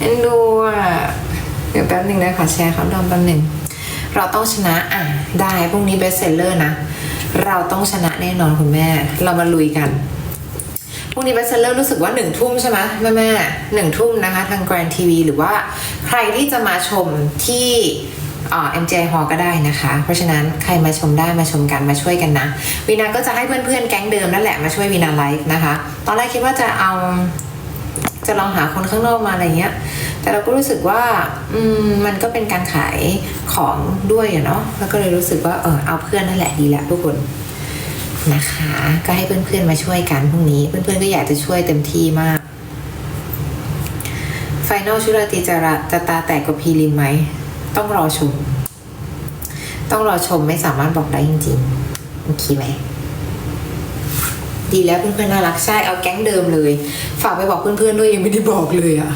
เอ็นดูอะเดี๋ยวแป๊บหนึ่งนะคะแชร์เขาดอมแป๊บหนึ่งเราต้องชนะอะได้พรุ่งนี้เบสเซลเลอร์นะ เราต้องชนะแน่นอนคุณแม่ เรามาลุยกันพรุ่งนี้เบสเซลเลอร์รู้สึกว่าหนึ่งทุ่มใช่ไหมแม่แม่หนึ่งทุ่มนะคะ ทาง Grand TV หรือว่าใครที่จะมาชมที่เอ่อ MJ Hall ก็ได้นะคะ เพราะฉะนั้นใครมาชมได้มาชมกันมาช่วยกันนะวีนาก็จะให้เพื่อนๆแก๊งเดิมนั่นแหละมาช่วยวีนาไลฟ์นะคะ ตอนแรกคิดว่าจะเอา จะลองหาคนข้างนอกมาอะไรเงี้ย แต่เราก็รู้สึกว่าอืมมันก็เป็นการขายของด้วยอะเนาะแล้วก็เลยรู้สึกว่าเออเอาเพื่อนนั่นแหละดีแหละทุกคนนะคะ ก็ให้เพื่อนๆมาช่วยกันพรุ่งนี้ เพื่อนๆก็อยากจะช่วยเต็มที่มากไฟนอลชุดราตรีจะระจะตาแตกกว่าพรีลิมไหม ต้องรอชม ต้องรอชมไม่สามารถบอกได้จริงๆ โอเคไหม ดีแล้วเพื่อนๆน่ารักใช่เอาแก๊งเดิมเลย ฝากไปบอกเพื่อนๆด้วยยังไม่ได้บอกเลยอะ่ะ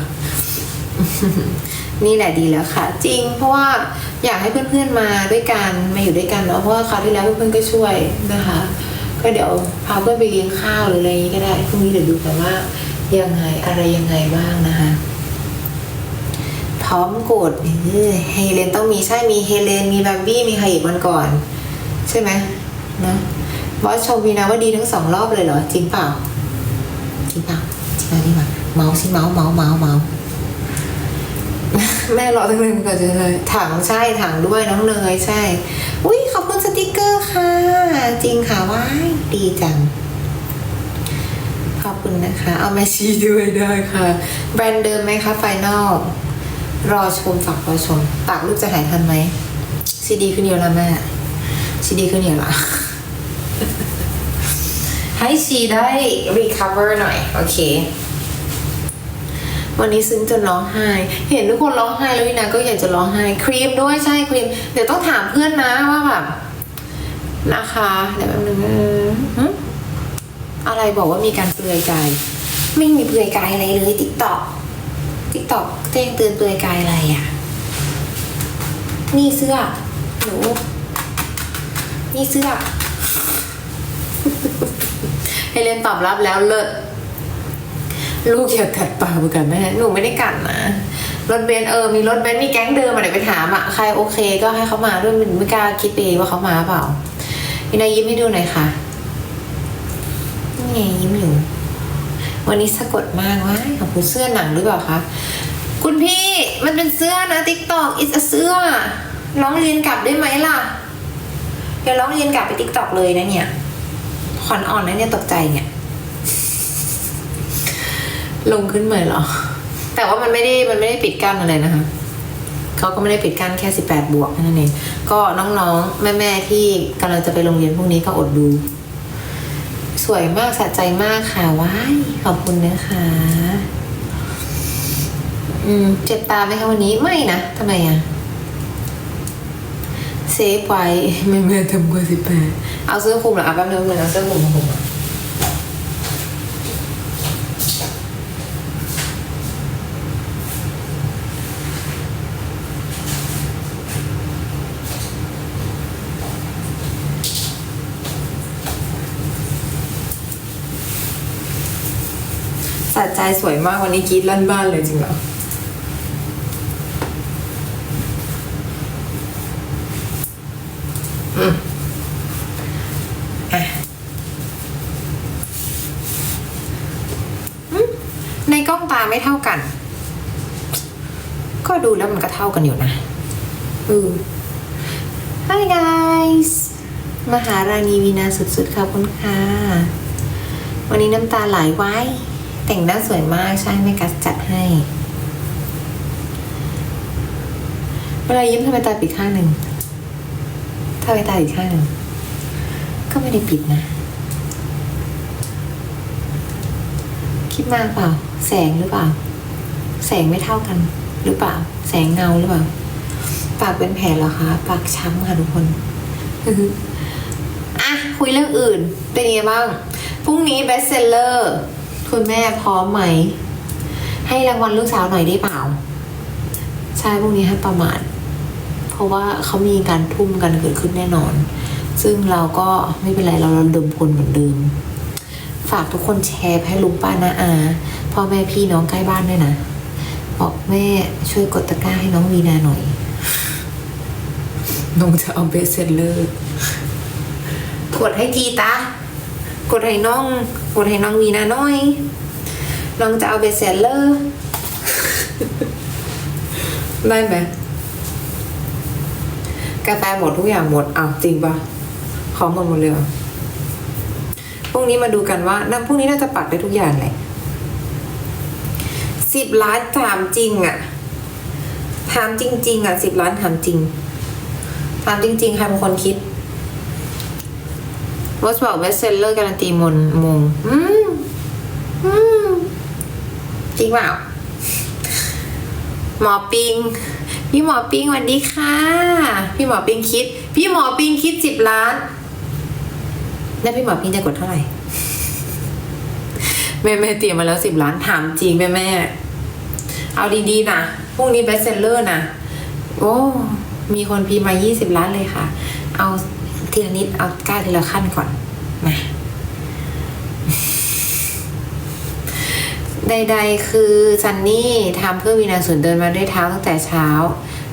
นี่แหละดีแล้วค่ะ จริง เพราะว่าอยากให้เพื่อนๆมาด้วยกันมาอยู่ด้วยกันเนาะเพราะว่าคราวที่แล้วเพื่อนๆก็ช่วยนะคะ ก็เดี๋ยวพาเพื่อนไปเลี้ยงข้าวหรืออะไรอย่างนี้ก็ได้พรุ่งนี้เดี๋ยวดูกันว่ายังไงอะไรยังไงบ้างนะคะพร้อมกดเออเฮเลนต้องมีใช่มีเฮเลนมีแบมบี้มีใครอีกวันก่อน ใช่ไหมนะ บอสชมวีนาว่าดีทั้งสองรอบเลยเหรอ จริงเปล่า จริงเปล่าจริงเปล่าจริงเปล่าเมาส์สิเมาส์เมาส์เมาส์เมาส์แม่รอตั้งนานก่อนจะเลยถังใช่ถังด้วยน้องเนยใช่ อุ้ยขอบคุณสติกเกอร์ค่ะ จริงค่ะว้ายดีจัง ขอบคุณนะคะ เอาแมชชีด้วยได้ค่ะ แบรนด์เดิมไหมคะไฟนอลรอชมฝากรอชมปากลูกจะหายทันไหมซีดีขึ้นเยอะแล้วแม่ซีดีขึ้นเยอะละ ให้ชีได้ recover หน่อย โอเค วันนี้ซึ้งจนร้องไห้ เห็นทุกคนร้องไห้แล้ววินาก็อยากจะร้องไห้ ครีมด้วยใช่ครีม เดี๋ยวต้องถามเพื่อนนะว่าแบบนะคะเดี๋ยวแป๊บนึงอะไรบอกว่ามีการเปลือยกาย ไม่มีเปลือยกายอะไรเลยติ๊กตอกติ๊กตอกแจ้งเตือนเปลือยกายอะไรอะ นี่เสื้อหนูนี่เสื้อ ให้เรียนตอบรับแล้วเลิศลูกอย่ากัดปากเหมือนกันแม่หนูไม่ได้กัดนะรถเบนเออมีรถเบนมีแก๊งเดิมมาเดี๋ยวไปถามอะใครโอเคก็ให้เขามาด้วยมันไม่กล้าคิดเองว่าเขามาเปล่าพี่นายยิ้มให้ดูหน่อยค่ะนี่ไงยิ้มอยู่วันนี้สะกดมากว้าขอบคุณเสื้อหนังหรือเปล่าคะคุณพี่มันเป็นเสื้อนะติ๊กตอกอิสเสื้อร้องเรียนกลับได้ไหมล่ะเดี๋ยวร้องเรียนกลับไปติ๊กตอกเลยนะเนี่ย ขวัญอ่อนนะเนี่ยตกใจเนี่ย ลงขึ้นใหม่เหรอ แต่ว่ามันไม่ได้มันไม่ได้ปิดกั้นอะไรนะคะเขาก็ไม่ได้ปิดกั้นแค่ 18 บวกแค่นั้นเองก็น้องๆ แม่ๆที่กำลังจะไปโรงเรียนพวกนี้ก็อดดู สวยมากสะใจมากค่ะว้ายขอบคุณนะคะ อืม เจ็บตาไหมคะวันนี้ไม่นะทำไมอะ เซฟไว้ไม่เมื่อทำกว่าสิบแปดเอาเสื้อคลุมเหรออะแป๊บนึงเลยเอาเสื้อคลุมมาคลุมอะสะใจสวยมากวันนี้กรีดลั่นบ้านเลยจริงเหรออืมอะอืมในกล้องตาไม่เท่ากัน ก็ดูแล้วมันก็เท่ากันอยู่นะอือ Hi guys มหาราณีวีนาสุดๆขอบคุณค่ะ วันนี้น้ำตาไหลไว้ แต่งหน้าสวยมากใช่ไหมกัสจัดให้ เวลายิ้มทำไมตาปิดข้างหนึ่งถ้าไปตาอีกข้างหนึ่ง ก็ไม่ได้ปิดนะ คิดมากเปล่า แสงหรือเปล่า แสงไม่เท่ากัน หรือเปล่าแสงเงาหรือเปล่า ปากเป็นแผลเหรอคะ ปากช้ำค่ะทุกคนอะคุยเรื่องอื่น เป็นยังไงบ้าง พรุ่งนี้เบสเซลเลอร์ คุณแม่พร้อมไหม ให้รางวัลลูกสาวหน่อยได้เปล่า ใช่พรุ่งนี้ให้ประมาณ เพราะว่าเขามีการทุ่มกันเกิดขึ้นแน่นอน ซึ่งเราก็ไม่เป็นไรเราระดมพลเหมือนเดิม ฝากทุกคนแชร์ให้ลุงป้านาอาพ่อแม่พี่น้องใกล้บ้านด้วยนะ บอกแม่ช่วยกดตะกร้าให้น้องวีนาหน่อย น้องจะเอาเบสเซนเลอร์กดให้ทีตากดให้น้องกดให้น้องวีนาหน่อย น้องจะเอาเบสเซนเลอร์ได้ไหมกาแฟหมดทุกอย่างหมดอ้าวจริงปะของหมดหมดเลยเหรอพรุ่งนี้มาดูกันว่านั่นพรุ่งนี้น่าจะปักได้ทุกอย่างเลย สิบล้านถามจริงอะถามจริง ๆอะสิบล้านถามจริงถามจริง ๆ ใครเป็นคนคิดวอสบอกเบสเซลเลอร์การันตีมนมงอืมอืมจริงเปล่าหมอปิง พี่หมอปิงสวัสดีค่ะ พี่หมอปิงคิด พี่หมอปิงคิดสิบล้าน แล้วพี่หมอปิงจะกดเท่าไหร่ แม่แม่เตรียมมาแล้วสิบล้านถามจริงแม่แม่ เอาดีๆนะพรุ่งนี้เบสเซลเลอร์นะโอ้มีคนพิมพ์มายี่สิบล้านเลยค่ะ เอาทีละนิดเอาก้าวทีละขั้นก่อนมาใดๆ คือซันนี่ทำเพื่อวีนาส่วนเดินมาด้วยเท้าตั้งแต่เช้า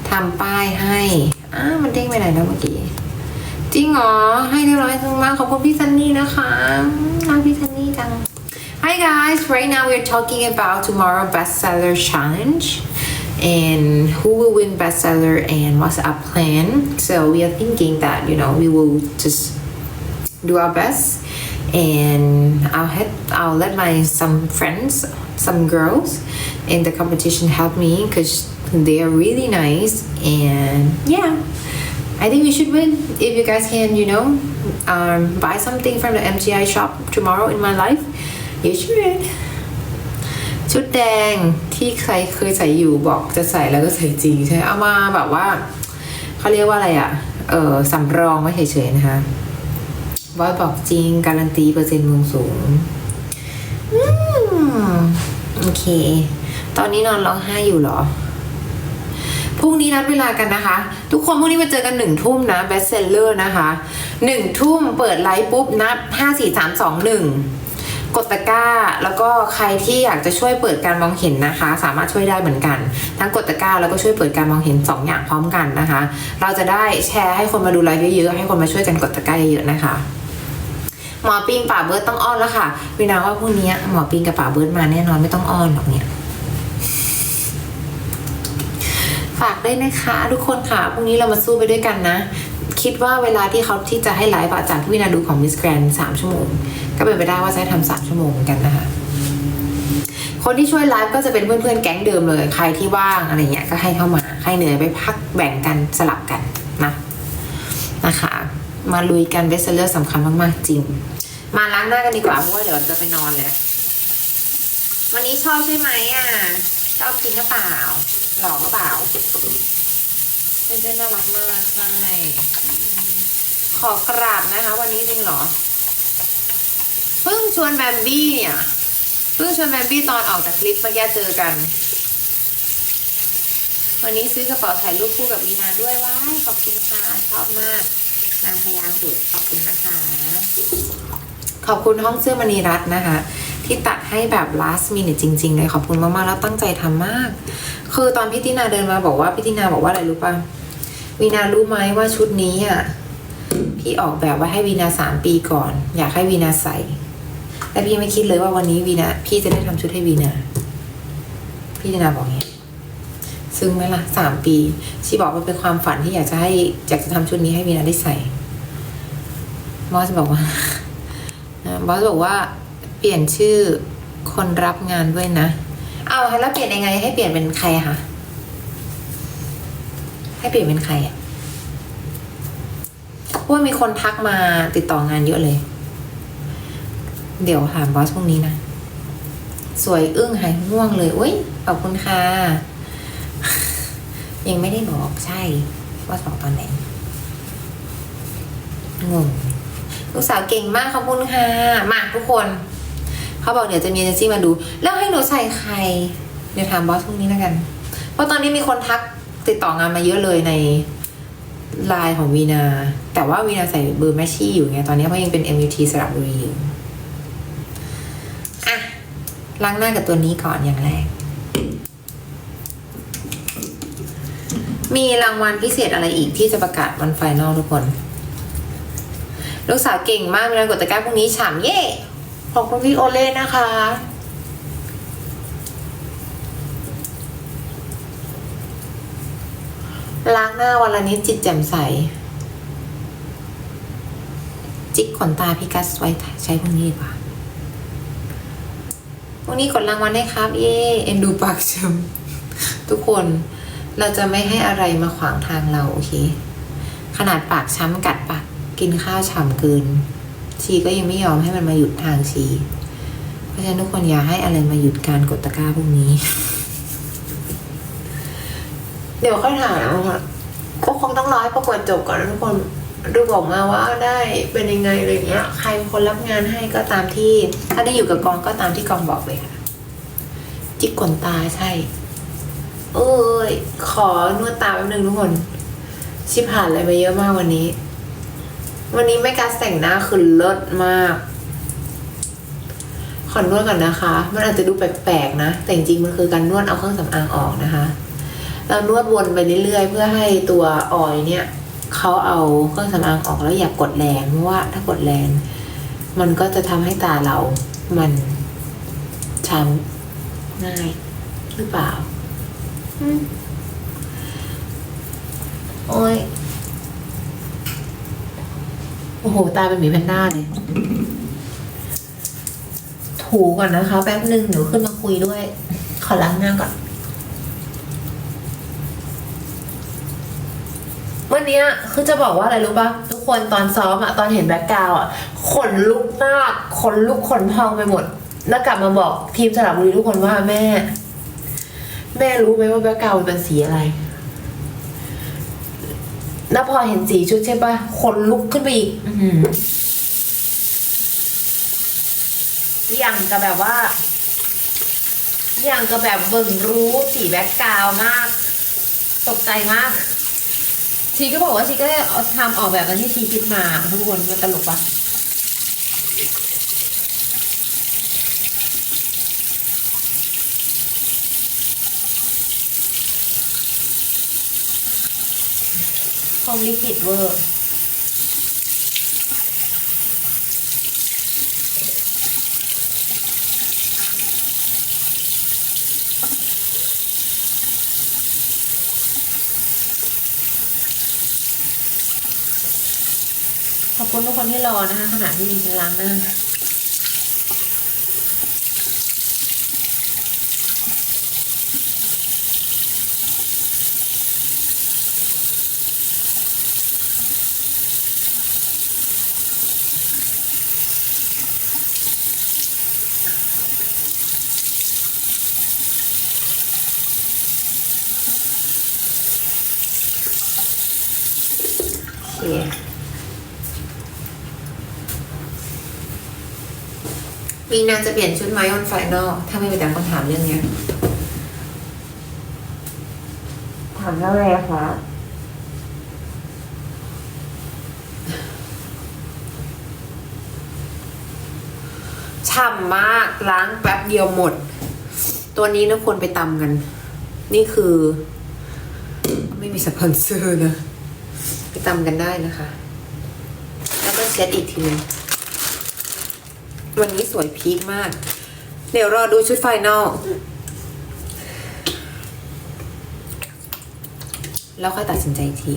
ทำป้ายให้อ้ามันเด้งไปไหนแล้วเมื่อกี้ จริงเหรอ ให้เรียบร้อยมากขอบคุณพี่ซันนี่นะคะรักพี่ซันนี่จัง Hi guys, right now we're talking about tomorrow bestseller challenge and who will win bestseller and what's our plan. So we are thinking that you know we will just do our best and I'll head I'll let my some friends, some girls in the competition help me because they are really nice and yeah. I think we should win if you guys can, you know, um, buy something from the MGI shop tomorrow in my life. You should. ชุดแดงที่ใครเคยใส่อยู่บอกจะใส่แล้วก็ใส่จริงใช่ไหมเอามาแบบว่าเขาเรียกว่าอะไรอะ่ะ เออสำรองไว้เฉยๆนะคะบอยบอกจริง การันตีเปอร์เซ็นต์มงสูงอืมโอเค ตอนนี้นอนร้องไห้อยู่เหรอพรุ่งนี้นัดเวลากันนะคะ ทุกคนพรุ่งนี้มาเจอกันหนึ่งทุ่มนะเบสเซลเลอร์นะคะหนึ่งทุ่มเปิดไลฟ์ปุ๊บนับห้าสี่สามสองหนึ่ง กดตะกร้า แล้วก็ใครที่อยากจะช่วยเปิดการมองเห็นนะคะ สามารถช่วยได้เหมือนกัน ทั้งกดตะกร้าแล้วก็ช่วยเปิดการมองเห็นสองอย่างพร้อมกันนะคะ เราจะได้แชร์ให้คนมาดูไลฟ์เยอะๆให้คนมาช่วยกันกดตะกร้าเยอะๆนะคะหมอปิงป่าเบิร์ดต้องอ้อนแล้วค่ะวินาว่าพรุ่งนี้หมอปิงกับป่าเบิร์ดมาแน่นอนไม่ต้องอ้อนหรอกเนี่ยฝากได้นะคะ ทุกคนค่ะพรุ่งนี้เรามาสู้ไปด้วยกันนะ คิดว่าเวลาที่เขาที่จะให้ไลฟ์จากที่วินาดูของมิสแกรนสามชั่วโมง ก็เป็นไปได้ว่าจะให้ทำสามชั่วโมงเหมือนกันนะคะคนที่ช่วยไลฟ์ก็จะเป็นเพื่อนๆแก๊งเดิมเลย ใครที่ว่างอะไรเงี้ยก็ให้เข้ามาใครเหนื่อยไปพักแบ่งกันสลับกันนะนะคะ มาลุยกันเบสเซอร์สำคัญมากๆจริง มาล้างหน้ากันดีกว่าเพราะว่าเดี๋ยวจะไปนอนแล้ววันนี้ชอบใช่ไหมอะชอบจริงหรือเปล่า หลอกหรือเปล่าเพื่อนน่ารักมากใช่ขอกราบนะคะ วันนี้จริงเหรอ เพิ่งชวนแบมบี้เนี่ยเพิ่งชวนแบมบี้ตอนออกจากคลิปเมื่อกี้เจอกัน วันนี้ซื้อกระเป๋าถ่ายรูปคู่กับวีนาด้วยว้ายขอบคุณค่ะชอบมาก นางพญาสุดขอบคุณนะคะ ขอบคุณห้องเสื้อมณีรัตน์นะคะ ที่ตัดให้แบบ last minute จริง ๆ เลยขอบคุณมากๆแล้วตั้งใจทำมาก คือตอนพี่ตินาเดินมาบอกว่าพี่ตินาบอกว่าอะไรรู้ป่ะวีนารู้ไหมว่าชุดนี้อะพี่ออกแบบไว้ให้วีนาสามปีก่อน อยากให้วีนาใส่ แต่พี่ไม่คิดเลยว่าวันนี้วีนาพี่จะได้ทำชุดให้วีนาพี่ตินาบอกเงี้ยซึ้งไหมล่ะสามปีชีบอกว่าเป็นความฝันที่อยากจะให้อยากจะทำชุดนี้ให้วีนาได้ใส่มอสบอกว่าอ่าบอสบอกว่า เปลี่ยนชื่อคนรับงานด้วยนะ เอาแล้วเปลี่ยนยังไง ให้เปลี่ยนเป็นใครคะให้เปลี่ยนเป็นใครอะเพราะว่ามีคนทักมาติดต่องานเยอะเลย เดี๋ยวถามบอสพรุ่งนี้นะ สวยอึ้งหายง่วงเลยอุ้ยขอบคุณค่ะ ยังไม่ได้บอกใช่ ว่าบอกตอนไหนงงลูกสาวเก่งมากขอบคุณค่ะ มากทุกคน เขาบอกเดี๋ยวจะมีเอเจนซี่มาดู แล้วให้หนูใส่ใคร เดี๋ยวถามบอสพรุ่งนี้แล้วกัน เพราะตอนนี้มีคนทักติดต่องานมาเยอะเลยในไลน์ของวีนา แต่ว่าวีนาใส่เบอร์แมชชี่อยู่ไง ตอนนี้เพราะยังเป็น MUT สระบุรีอยู่ ล้างหน้ากับตัวนี้ก่อนอย่างแรก มีรางวัลพิเศษอะไรอีกที่จะประกาศวันไฟนอลทุกคน ลูกสาวเก่งมากมีรางกดตะกร้าพรุ่งนี้ฉ่ำเย่ขอบคุณพี่โอเล่นะคะล้างหน้าวันละนิดจิตแจ่มใส จิกขนตาพี่กัสไว้ใช้พรุ่งนี้ดีกว่า พรุ่งนี้กดรางวัลได้ครับ เย่เอ็นดูปากชมทุกคนเราจะไม่ให้อะไรมาขวางทางเราโอเค ขนาดปากช้ำกัดปากกินข้าวฉ่ำเกิน ชีก็ยังไม่ยอมให้มันมาหยุดทางชี เพราะฉะนั้นทุกคนอย่าให้อะไรมาหยุดการกดตะกร้าพวกนี้ เดี๋ยวค่อยถามค่ะก็คงต้องร้อให้ประกวดจบก่อนนะทุกคน ดูบอกมาว่าได้เป็นยังไงอะไรเงี้ย ใครเป็นคนรับงานให้ก็ตามที่ ถ้าได้อยู่กับกองก็ตามที่กองบอกเลยค่ะจิกขนตาใช่เอ้ย ขอนวดตาแป๊บนึงทุกคน ชิผ่านอะไรมาเยอะมากวันนี้ วันนี้ไม่การแต่งหน้าคือเลิศมากขอนวดก่อนนะคะ มันอาจจะดูแปลกๆนะ แต่จริงๆมันคือการนวดเอาเครื่องสำอางออกนะคะ เรานวดวนไปเรื่อยๆ เพื่อให้ตัวออยเนี่ย เขาเอาเครื่องสำอางออกแล้วอย่ากกดแรงเพราะว่าถ้ากดแรง มันก็จะทำให้ตาเรา มันช้ำง่ายหรือเปล่าอืมโอ้ย โอ้โห ตาเป็นหมีแพนด้าเลย ถูก่อนนะคะ แป๊บหนึ่งเดี๋ยวขึ้นมาคุยด้วย ขอล้างหน้าก่อน วันเนี้ยคือจะบอกว่าอะไรรู้ปะทุกคนตอนซ้อมอะตอนเห็นแบ็กกราวอะขนลุกมากขนลุกขนพองไปหมด แล้วกลับมาบอกทีมสระบุรีทุกคนว่าแม่ แม่รู้ไหมว่าแบ็กกราวเป็นสีอะไรแล้วพอเห็นสีชุดใช่ปะขนลุกขึ้นไปอีกอย่างกับแบบว่า อย่างกับแบบเบิ่งรู้สีแบ็กกราวมาก ตกใจมาก ชีก็บอกว่าชีก็ได้เอาทำออกแบบนั้นที่ชีคิดมาทุกคนมันตลกปะคอมลิขิตเวอร์ ขอบคุณทุกคนที่รอนะคะขณะที่ดิฉันล้างหน้า มีนางจะเปลี่ยนชุดไหมออนไฟนอลถ้าไม่มีแต่คนถามเรื่องเนี้ยถามแล้วเลยคะฉ่ำมากล้างแป๊บเดียวหมด ตัวนี้นะควรไปตำกัน นี่คือ ไม่มีสปอนเซอร์นะ ไปตำกันได้นะคะ แล้วก็เช็ดอีกทีนึง วันนี้สวยพีคมาก เดี๋ยวรอดูชุดไฟนอลแล้วค่อยตัดสินใจที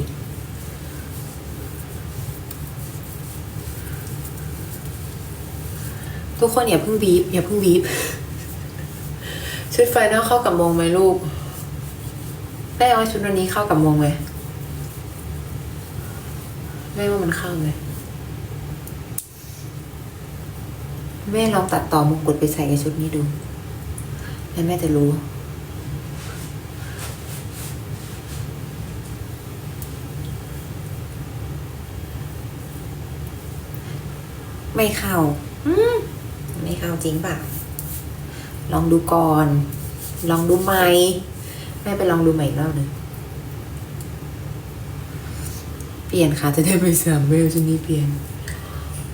ทุกคนอย่าเพิ่งบีบอย่าเพิ่งบีบชุดไฟนอลเข้ากับมงไหมลูกแม่ว่าชุดวันนี้เข้ากับมงไหมแม่ว่ามันเข้าไหม แม่ลองตัดต่อมงกุฎไปใส่กับชุดนี้ดู แล้วแม่จะรู้ ไม่เข้า อืมไม่เข้าจริงป่ะ ลองดูก่อน ลองดูใหม่ แม่ไปลองดูใหม่อีกรอบหนึ่งเปลี่ยนค่ะจะได้ไปสามเวลชุดนี้เปลี่ยน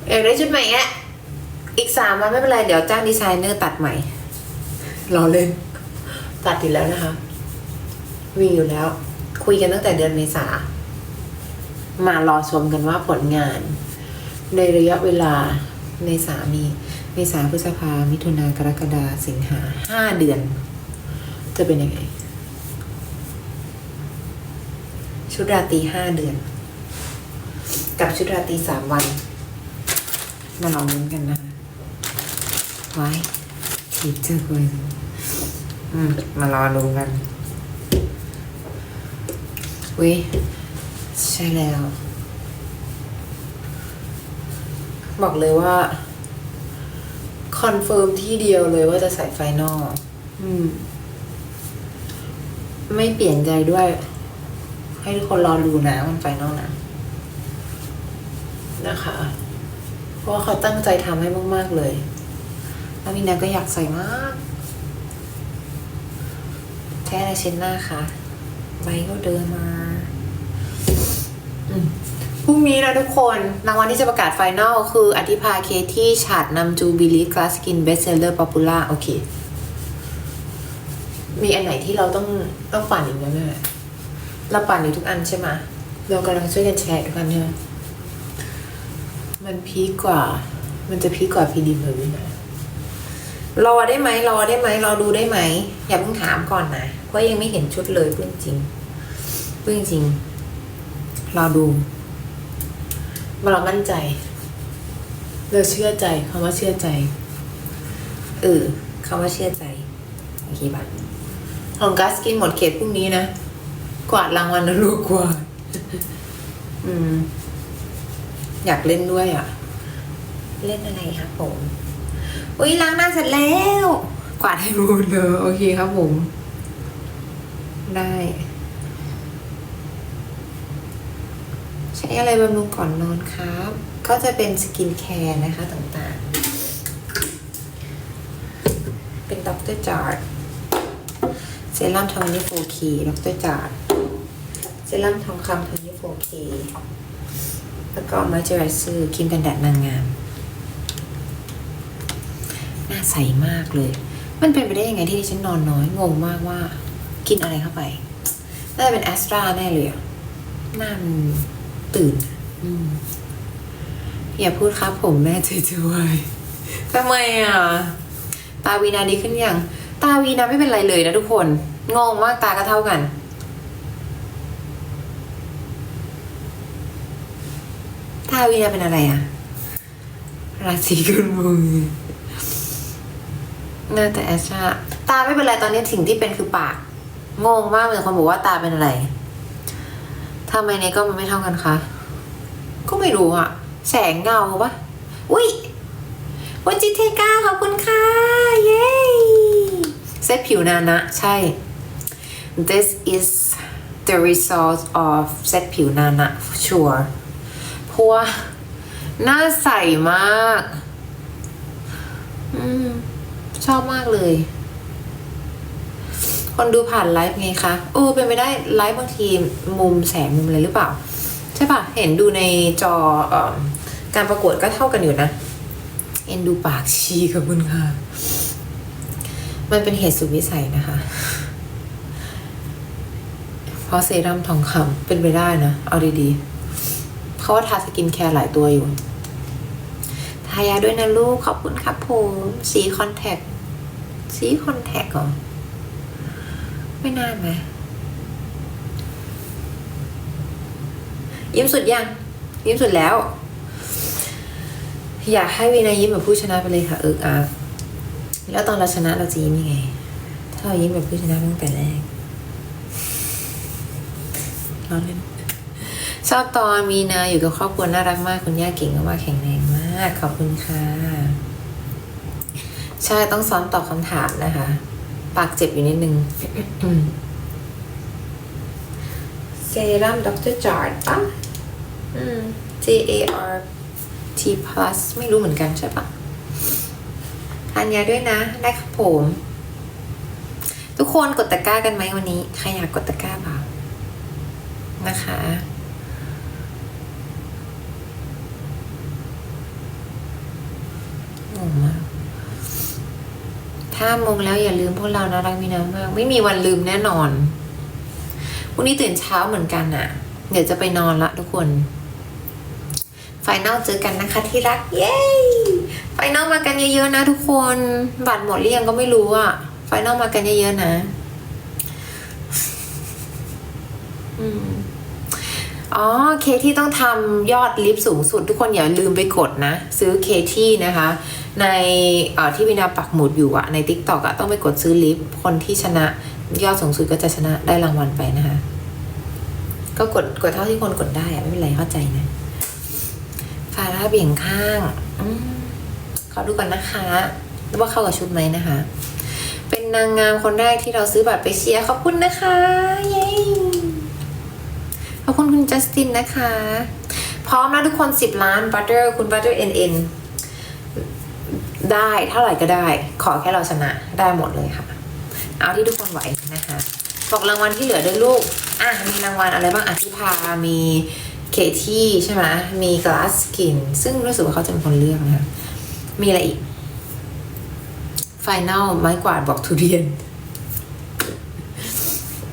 เอยากได้ชุดใหม่อะ อีกสามวันไม่เป็นไร เดี๋ยวจ้างดีไซเนอร์ตัดใหม่รอเล่น ตัดอยู่แล้วนะคะ มีอยู่แล้ว คุยกันตั้งแต่เดือนเมษามารอชมกันว่าผลงาน ในระยะเวลาเมษามีเมษาพฤษภา มิถุนากรกฎาสิงหาห้าเดือน จะเป็นยังไง ชุดราตรีห้าเดือน กับชุดราตรีสามวัน มาลองลุ้นกันนะคะ ไว้ทีเจอคนอืมมารอดูกันวิใช่แล้ว บอกเลยว่า คอนเฟิร์มที่เดียวเลยว่าจะใส่ไฟนอลอืม ไม่เปลี่ยนใจด้วย ให้ทุกคนรอดูนะมันไฟนอลนะนะคะ เพราะเขาตั้งใจทำให้มาก ๆ เลย แล้วมีนาก็อยากใส่มากแท้ในเชนหน้าค่ะใบก็เดินมาพรุ่งนี้นะทุกคน รางวัลที่จะประกาศไฟนอลคืออธิภาเคที่ฉาดนำจูบิลีคลาสกินเบสเซลเลอร์ป๊อปปูล่าโอเค มีอันไหนที่เราต้องต้องปั่นอีกไหมแม่เราปั่นอยู่ทุกอันใช่ไหมเรากำลังช่วยกันแชร์ทุกอันใช่ไหมมันพีคกว่า มันจะพีคกว่าพีดีมเลยวินะ รอได้ไหมรอได้ไหมรอดูได้ไหมอย่าเพิ่งถามก่อนนะเพราะยังไม่เห็นชุดเลยพูดจริงพูดจริงรอดูมาเรามั่นใจเราเชื่อใจคำว่าเชื่อใจเออคำว่าเชื่อใจโอเคปะของกัสกินหมดเขตพรุ่งนี้นะกวาดรางวัลนะลูกกวาดอืม อยากเล่นด้วยอะ เล่นอะไรครับผม อุ้ยล้างหน้าเสร็จแล้ว กวาดให้หมดเลยโอเคครับผม ได้ ใช้อะไรบำรุงก่อนนอนครับ ก็จะเป็นสกินแคร์นะคะต่างๆ เป็นด็อกเตอร์จาร์ดเซรั่มทองนี่โฟคีด็อกเตอร์จาร์ดเซรั่มทองคำทองนี่โฟคีแล้วก็มอยเจอไรเซอร์ครีมกันแดดนางงามาใสมากเลย มันเป็นไปได้ยังไงที่ดิฉันนอนน้อย งงมากว่า กินอะไรเข้าไป น่าจะเป็นแอสตราแน่เลยอะหน้ามันตื่นอย่าพูดครับผมแม่จะช่วยทำไมอะ ตาวีนาดีขึ้นยัง ตาวีนาไม่เป็นไรเลยนะทุกคน งงมากตาก็เท่ากันตาวีนาเป็นอะไรอะ ราศีกุมมือ น่าแต่แอชชาตาไม่เป็นไรตอนนี้สิ่งที่เป็นคือปาก งงมากเลยคนบอกว่าตาเป็นอะไรทำไมในก็มันไม่เท่ากันคะ ก็ไม่รู้อะแสงเงาปะอุ้ยวันจิเทก้าขอบคุณค่ะ เย้เซตผิวนานะ ใช่ this is the result of เซตผิวนานะ sure เพราะว่าหน้าใสมาก อืม ชอบมากเลย คนดูผ่านไลฟ์ไงคะโอ้เป็นไปได้ไลฟ์บางทีมุมแสงมุมอะไรหรือเปล่า ใช่ปะเห็นดูในจอออการประกวดก็เท่ากันอยู่นะ เอ็นดูปากชีกับคุณค่ะ มันเป็นเหตุสุดวิสัยนะคะ เพราะเซรั่มทองคำเป็นไปได้นะ เอาดีๆเพราะว่าทาสกินแคร์หลายตัวอยู่ทายาด้วยนะลูก ขอบคุณครับผม สีคอนแทค สีคอนแทคก่อไม่นานไหมยิ้มสุดยัง ยิ้มสุดแล้ว อยากให้วีนายิ้มแบบผู้ชนะไปเลยค่ะเอิกอาแล้วตอนเราชนะเราจะยิ้มยังไง ถ้าเรายิ้มแบบผู้ชนะตั้งแต่แรกเราเล่นชอบตอนมีนาอยู่กับครอบครัวน่ารักมาก คุณย่าเก่งมากแข็งแรงมาก ขอบคุณค่ะ ใช่ต้องซ้อมตอบคำถามนะคะ ปากเจ็บอยู่นิดนึงเซรั่มดรจอร์ดปะอืม J A R T plus ไม่รู้เหมือนกันใช่ปะทานยาด้วยนะ ได้ครับผม ทุกคนกดตะกร้ากันไหมวันนี้ ใครอยากกดตะกร้าเปล่านะคะ งงมาก ถ้ามงแล้วอย่าลืมพวกเรานะรักมีน้ำมาก ไม่มีวันลืมแน่นอนรุ่งนี้ตื่นเช้าเหมือนกันอะเดี๋ยวจะไปนอนละทุกคนไฟนอลเจอกันนะคะที่รัก เย้ไฟนอลมากันเยอะๆนะทุกคนบัตรหมดหรือยังก็ไม่รู้อะไฟนอลมากันเยอะๆนะ อืม อ๋อ เคที่ต้องทำยอดลิฟต์สูงสุด ทุกคนอย่าลืมไปกดนะ ซื้อเคที่นะคะ ในที่วินาปักหมุดอยู่อะใน t ิ k t o k อะต้องไปกดซื้อลิฟต์คนที่ชนะยอดสูงสุดก็จะชนะได้รางวัลไปนะคะ ก็กดกดเท่าที่คนกดได้อะไม่เป็นไรเข้าใจนะฟาร่าเบี่ยงข้างอขอดูก่อนนะคะว่าเข้ากับชุดไหมนะคะ เป็นนางงามคนแรกที่เราซื้อบัตรไปเชียร์ขอบคุณนะคะ เย้ อบคุณคุณจัสตินนะคะ พร้อมนะทุกคน 10 ล้านบัตเตอร์คุณบัตเตอร์เอ็นเอ็นได้เท่าไหร่ก็ได้ ขอแค่เราชนะได้หมดเลยค่ะ เอาที่ทุกคนไหวนะคะบอกรางวัลที่เหลือด้วยลูก อะ มีรางวัลอะไรบ้างอธิพา มีเคที่ใช่ไหมมีกลาสกิน ซึ่งรู้สึกว่าเขาจะเป็นคนเลือกนะคะมีอะไรอีกไฟแนลไม้กวาดบอกทุเรียน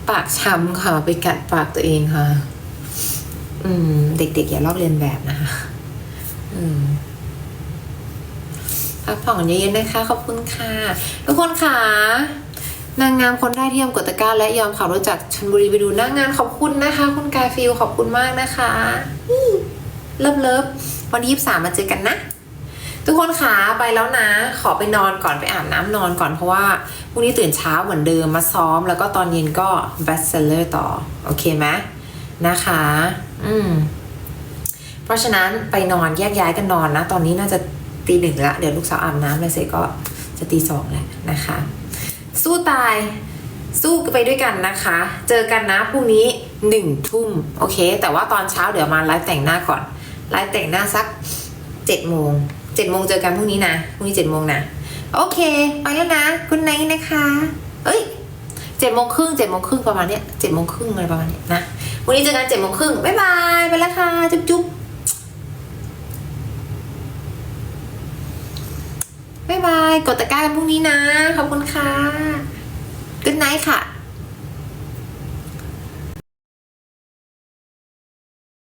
ปากช้ำค่ะ ไปกัดปากตัวเองค่ะ อืม เด็กๆอย่าลอกเลียนแบบนะคะอืมพักผ่อนเยอะๆนะคะขอบคุณค่ะ ทุกคนค่ะนางงามคนได้ที่ยอมกดตะกร้าและยอมขับรถจากชลบุรีไปดูหน้างงานขอบคุณนะคะ คุณกายฟิลขอบคุณมากนะคะเลิฟเลิฟวันที่ยี่สามมาเจอกันนะ ทุกคนขาไปแล้วนะ ขอไปนอนก่อนไปอาบน้ำนอนก่อนเพราะว่าพรุ่งนี้ตื่นเช้าเหมือนเดิมมาซ้อม แล้วก็ตอนเย็นก็ best seller ต่อ โอเคไหมนะคะ อืม เพราะฉะนั้นไปนอนแยกย้ายกันนอนนะ ตอนนี้น่าจะตีหนึ่งละ เดี๋ยวลูกสาวอาบน้ำเลยเสร็จก็จะตีสองแล้วนะคะ สู้ตายสู้ไปด้วยกันนะคะ เจอกันนะพรุ่งนี้หนึ่งทุ่มโอเค แต่ว่าตอนเช้าเดี๋ยวมาไลฟ์แต่งหน้าก่อน ไลฟ์แต่งหน้าสักเจ็ดโมงเจ็ดโมงเจอกันพรุ่งนี้นะ พรุ่งนี้เจ็ดโมงนะ โอเค ไปแล้วนะ คุณไนท์นะคะ เอ้ยเจ็ดโมงครึ่งเจ็ดโมงครึ่งประมาณเนี้ยเจ็ดโมงครึ่งอะไรประมาณเนี้ยนะ วันนี้เจอกันเจ็ดโมงครึ่งบ๊ายบายไปแล้วค่ะ จุ๊บจุ๊บบ๊ายบาย กดตะกร้ากันพรุ่งนี้นะ ขอบคุณค่ะ good night ค่ะ